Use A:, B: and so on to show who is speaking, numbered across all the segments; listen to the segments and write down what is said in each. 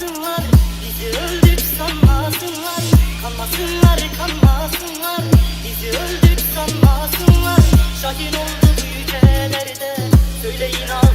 A: kanmasınlar Bizi öldük sanmasınlar Kanmasınlar kanmasınlar Bizi öldük sanmasınlar Şahin oldu büyükelerde Söyle inan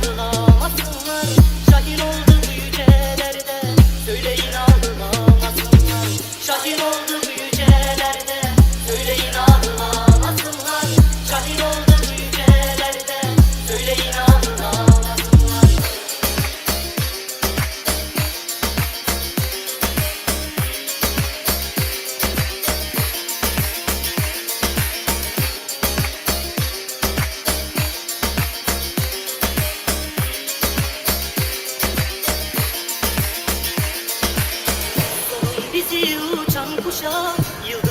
A: bizi uçan kuşa, yıldızlara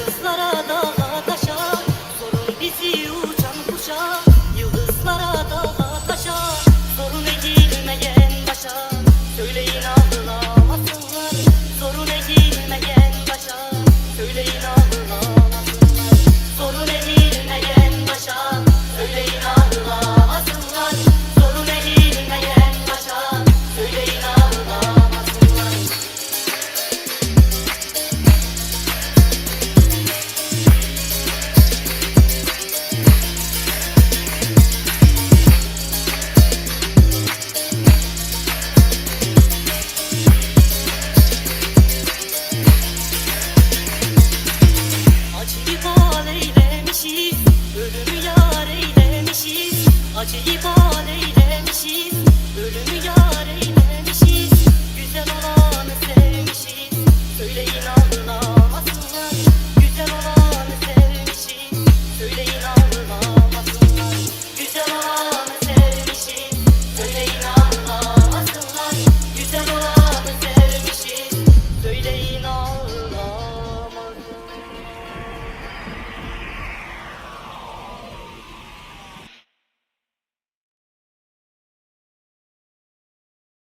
A: Acıyı bal eylemişiz, ölümü yar